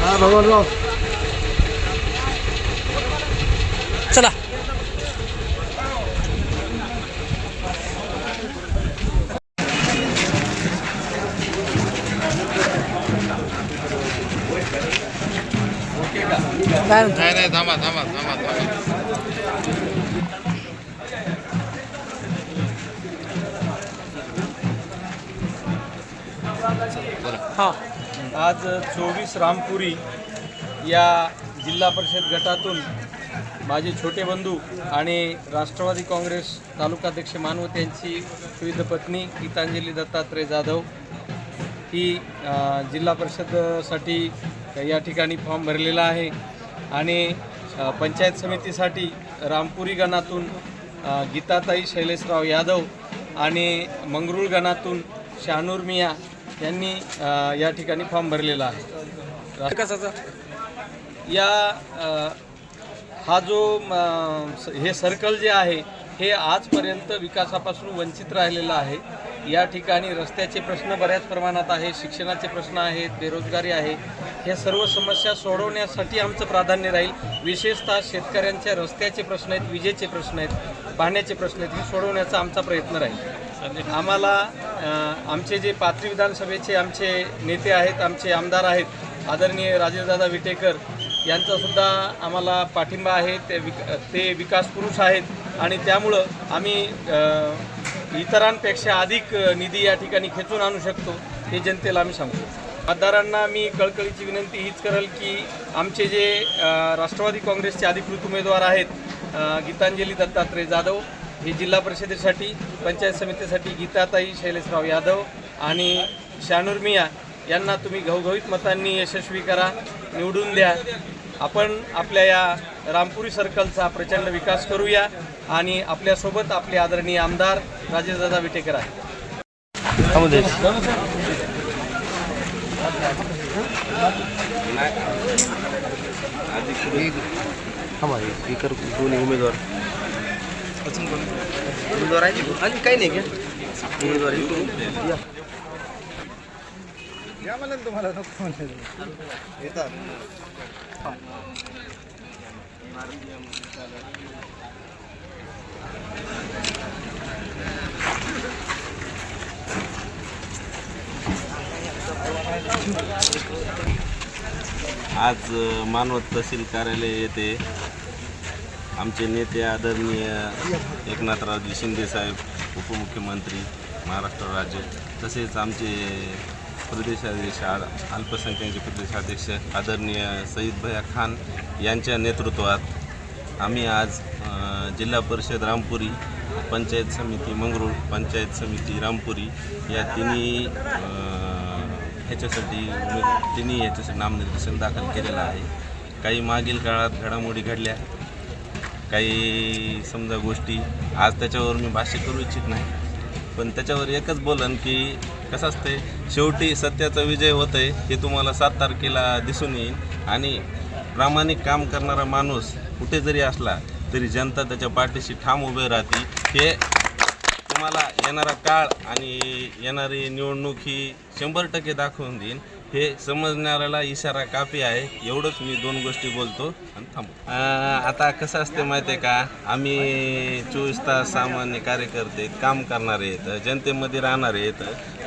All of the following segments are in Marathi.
हा भगवान राव चला काय म्हणतो नाही नाही थांबा थांबा थांबा थांबा हा. आज चोवीस रामपुरी या जिल्हा परिषद गटातून माझे छोटे बंधू आणि राष्ट्रवादी काँग्रेस तालुकाध्यक्ष मानवत यांची विविध पत्नी गीतांजली दत्तात्रय जाधव ही जिल्हा परिषदसाठी या ठिकाणी फॉर्म भरलेला आहे. आणि पंचायत समितीसाठी रामपुरी गणातून गीताताई शैलेशराव यादव आणि मंगरूळ गणातून शहानूर मिया यांनी या ठिकाणी फॉर्म भरलेला आहे. विकासाचा? या हा जो हे सर्कल जे आहे हे आजपर्यंत विकासापासून वंचित राहिलेलं आहे. या ठिकाणी रस्त्याचे प्रश्न बऱ्याच प्रमाणात आहे शिक्षणाचे प्रश्न आहेत बेरोजगारी आहे. हे सर्व समस्या सोडवण्यासाठी आमचं प्राधान्य राहील. विशेषतः शेतकऱ्यांच्या रस्त्याचे प्रश्न आहेत विजेचे प्रश्न आहेत पाण्याचे प्रश्न आहेत हे सोडवण्याचा आमचा प्रयत्न राहील. आम्हाला आमचे जे पाथरी विधानसभेचे आमचे नेते आहेत आमचे आमदार आहेत आदरणीय राजेशदादा विटेकर यांचासुद्धा आम्हाला पाठिंबा आहे ते विक ते विकास पुरुष आहेत आणि त्यामुळं आम्ही इतरांपेक्षा अधिक निधी या ठिकाणी खेचून आणू शकतो हे जनतेला आम्ही सांगतो मतदारांना मी कळकळीची विनंती हीच करेल की आमचे जे राष्ट्रवादी काँग्रेसचे अधिकृत उमेदवार आहेत गीतांजली दत्तात्रय जाधव हे जिल्हा परिषदेसाठी पंचायत समितीसाठी गीताताई शैलेशराव यादव आणि शानूर मिया यांना तुम्ही घवघवीत मतांनी यशस्वी करा निवडून द्या. आपण आपल्या या रामपुरी सर्कलचा प्रचंड विकास करूया आणि आपल्यासोबत आपले आदरणीय आमदार राजेशदादा विटेकर आहेत. दोन्ही उमेदवार. उमेदवार आहे आणि काही नाही का? उमेदवार या. या मला तुम्हाला नको येतात. आज मानवत तहसील कार्यालय येथे आमचे नेते आदरणीय एकनाथरावजी शिंदेसाहेब उपमुख्यमंत्री महाराष्ट्र राज्य तसेच आमचे प्रदेशाध्यक्ष अल्पसंख्याचे प्रदेशाध्यक्ष आदरणीय सईद भया खान यांच्या नेतृत्वात आम्ही आज जिल्हा परिषद रामपुरी पंचायत समिती मंगरूळ पंचायत समिती रामपुरी या तिन्ही ह्याच्यासाठी तिन्ही ह्याच्यासाठी नामनिर्देशन दाखल केलेलं आहे. काही मागील काळात घडामोडी घडल्या. काही समजा गोष्टी आज त्याच्यावर मी भाष्य करू इच्छित नाही. पण त्याच्यावर एकच बोलन की कसं असतंय शेवटी सत्याचा विजय होत आहे हे तुम्हाला सात तारखेला दिसून येईल. आणि प्रामाणिक काम करणारा माणूस कुठे जरी असला तरी जनता त्याच्या पाठीशी ठाम उभे राहते. हे तुम्हाला येणारा काळ आणि येणारी निवडणूक ही शंभर टक्के दाखवून देईन. हे समजणाऱ्याला इशारा कापी आहे. एवढंच मी दोन गोष्टी बोलतो आणि थांबतो. आता कसं असते माहिती आहे का? आम्ही चोवीस तास सामान्य कार्यकर्ते काम करणारे आहेत जनतेमध्ये राहणारे आहेत.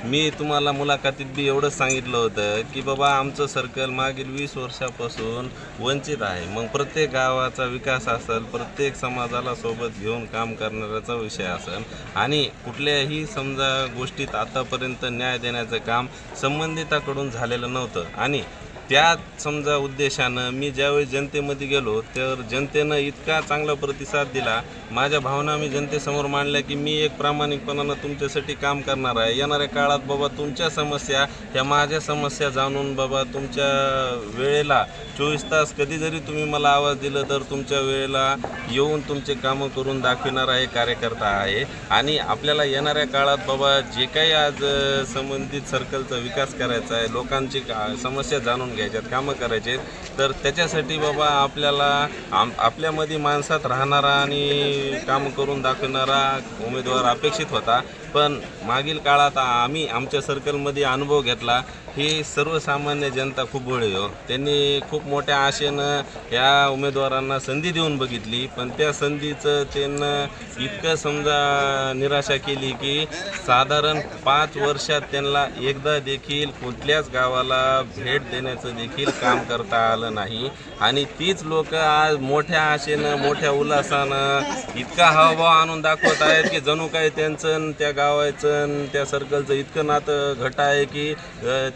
मी तुम्हाला मुलाखतीत बी एवढंच सांगितलं होतं की बाबा आमचं सर्कल मागील वीस वर्षापासून वंचित आहे. मग प्रत्येक गावाचा विकास असेल प्रत्येक समाजाला सोबत घेऊन काम करणाऱ्याचा विषय असेल आणि कुठल्याही समजा गोष्टीत आतापर्यंत न्याय देण्याचं काम संबंधिताकडून झालेलं नव्हतं. आणि त्या समजा उद्देशानं मी ज्यावेळी जनतेमध्ये गेलो तर जनतेनं इतका चांगला प्रतिसाद दिला. माझ्या भावना मी जनतेसमोर मांडल्या की मी एक प्रामाणिकपणानं तुमच्यासाठी काम करणार आहे. येणाऱ्या काळात बाबा तुमच्या समस्या ह्या माझ्या समस्या जाणून बाबा तुमच्या वेळेला चोवीस तास कधी जरी तुम्ही मला आवाज दिला तर तुमच्या वेळेला येऊन तुमचे कामं करून दाखविणार आहे कार्यकर्ता आहे. आणि आपल्याला येणाऱ्या काळात बाबा जे काही आज संबंधित सर्कलचा विकास करायचा आहे लोकांची का- समस्या जाणून घ्यायच्यात कामं करायचे तर त्याच्यासाठी बाबा आपल्याला आम आपल्यामध्ये माणसात राहणारा आणि काम करून दाखवणारा उमेदवार अपेक्षित होता. पण मागील काळात आम्ही आमच्या सर्कलमध्ये अनुभव घेतला. ही सर्वसामान्य जनता खूप भोळी हो. त्यांनी खूप मोठ्या आशेनं या उमेदवारांना संधी देऊन बघितली. पण त्या संधीचं त्यांना इतकं समजा निराशा केली की साधारण पाच वर्षात त्यांना एकदा देखील कुठल्याच गावाला भेट देण्याचं देखील काम करता आलं नाही. आणि तीच लोक आज मोठ्या आशेनं मोठ्या उल्हासानं इतका हावभाव आणून दाखवत आहेत की जणू काय त्यांचं त्या गावाचं आणि त्या सर्कलचं इतकं नातं घट आहे की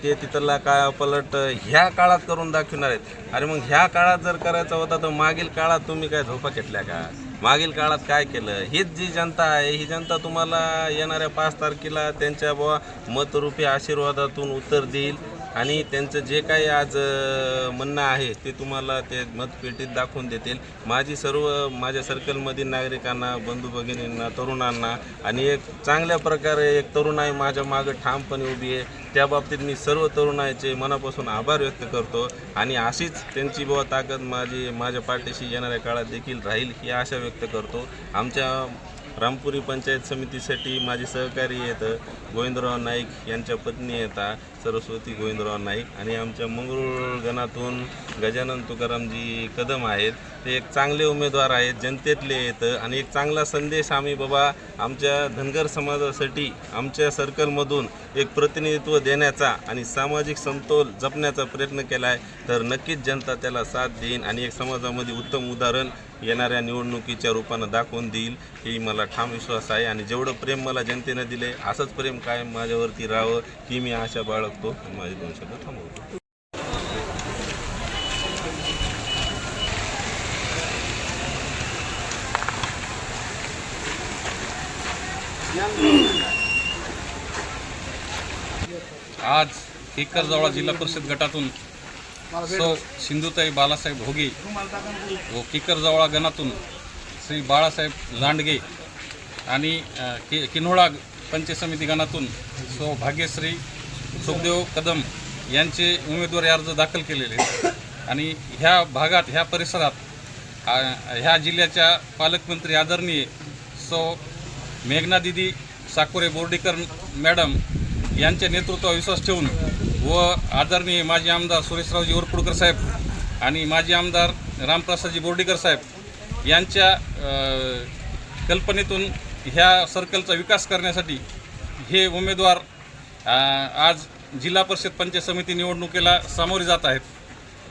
ते तिथला काय पलट ह्या काळात करून दाखवणार आहेत. आणि मग ह्या काळात जर करायचा होता तर मागील काळात तुम्ही काय झोपा घेतल्या का? मागील काळात काय केलं? हीच जी जनता आहे ही जनता तुम्हाला येणाऱ्या पाच तारखेला त्यांच्या बुवा मतरूपी आशीर्वादातून उत्तर देईल. आणि त्यांचं जे काही आज म्हणणं आहे ते तुम्हाला ते मतपेटीत दाखवून देतील. माझी सर्व माझ्या सर्कलमधील नागरिकांना बंधू भगिनींना तरुणांना आणि एक चांगल्या प्रकारे एक तरुणाई माझ्या मागं ठामपणे उभी आहे. त्या बाबतीत मी सर्व तरुणाईचे मनापासून आभार व्यक्त करतो. आणि अशीच त्यांची बुवा ताकद माझी माझ्या पार्टीशी येणाऱ्या काळात देखील राहील ही आशा व्यक्त करतो. आमच्या रामपुरी पंचायत समितीसाठी माझे सहकारी येतं गोविंदराव नाईक यांच्या पत्नी येतात सरस्वती गोविंदराव नाईक आणि आमच्या मंगरूळ गणातून गजानन तुकारामजी कदम आहेत. ते एक चांगले उमेदवार आहेत जनतेतले येतं आणि एक चांगला संदेश आम्ही बाबा आमच्या धनगर समाजासाठी आमच्या सर्कलमधून एक प्रतिनिधित्व देण्याचा आणि सामाजिक समतोल जपण्याचा प्रयत्न केला आहे तर नक्कीच जनता त्याला साथ देईन आणि एक समाजामध्ये उत्तम उदाहरण येणाऱ्या निवडणुकीच्या रूपानं दाखवून देईल ही मला ठाम विश्वास आहे. आणि जेवढं प्रेम मला जनतेनं दिले असंच प्रेम कायम माझ्यावरती राहावं ही मी आशा बाळगतो. आणि माझे दोन शब्द थांबवतो. आज केकरजवळा जिल्हा परिषद गटातून सौ सिंधुताई बालासाहेब भोगे व किकरजवळा गणातून श्री बाळासाहेब लांडगे आणि कि किन्होळा पंचायत समिती गणातून सो भाग्यश्री सुखदेव कदम यांचे उमेदवारी अर्ज दाखल केलेले आणि ह्या भागात ह्या परिसरात ह्या जिल्ह्याच्या पालकमंत्री आदरणीय सो मेघना दिदी साकोरे बोर्डीकर मॅडम यांच्या नेतृत्वावर विश्वास ठेवून व आदरणीय माजी आमदार सुरेशरावजी वरपुडकर साहेब आणि माजी आमदार रामप्रसादजी बोर्डीकर साहेब यांच्या कल्पनेतून ह्या सर्कलचा विकास करण्यासाठी हे उमेदवार आज जिल्हा परिषद पंचायत समिती निवडणुकीला सामोरे जात आहेत.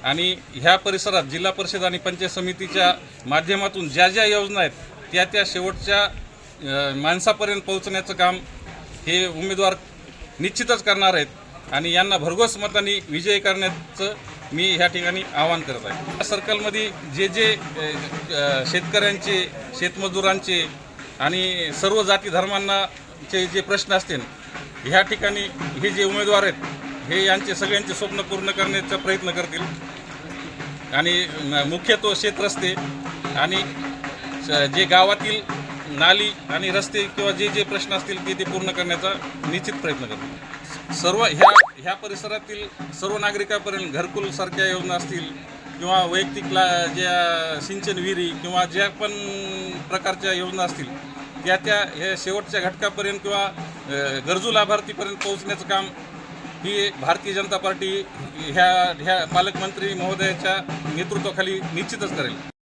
आणि ह्या परिसरात जिल्हा परिषद आणि पंचायत समितीच्या माध्यमातून ज्या ज्या योजना आहेत त्या त्या शेवटच्या माणसापर्यंत पोहोचण्याचं काम हे उमेदवार निश्चितच करणार आहेत. आणि यांना भरघोस मतांनी विजय करण्याचं मी ह्या ठिकाणी आवाहन करत आहे. या सर्कलमध्ये जे जे शेतकऱ्यांचे शेतमजुरांचे आणि सर्व जाती धर्मांनाचे जे प्रश्न असतील ह्या ठिकाणी हे जे उमेदवार आहेत हे यांचे सगळ्यांचे स्वप्न पूर्ण करण्याचा प्रयत्न करतील. आणि मुख्यत्व मुख्यत्व शेतरस्ते आणि जे गावातील नाली आणि रस्ते किंवा जे जे प्रश्न असतील ते ते पूर्ण करण्याचा निश्चित प्रयत्न करतो सर्व ह्या ह्या परिसरातील सर्व नागरिकांपर्यंत घरकुल सारख्या योजना असतील किंवा वैयक्तिक ला ज्या सिंचन विहिरी किंवा ज्या पण प्रकारच्या योजना असतील त्या त्या ह्या शेवटच्या घटकापर्यंत किंवा गरजू लाभार्थीपर्यंत पोहोचण्याचं काम ही भारतीय जनता पार्टी ह्या ह्या पालकमंत्री महोदयाच्या नेतृत्वाखाली निश्चितच करेल.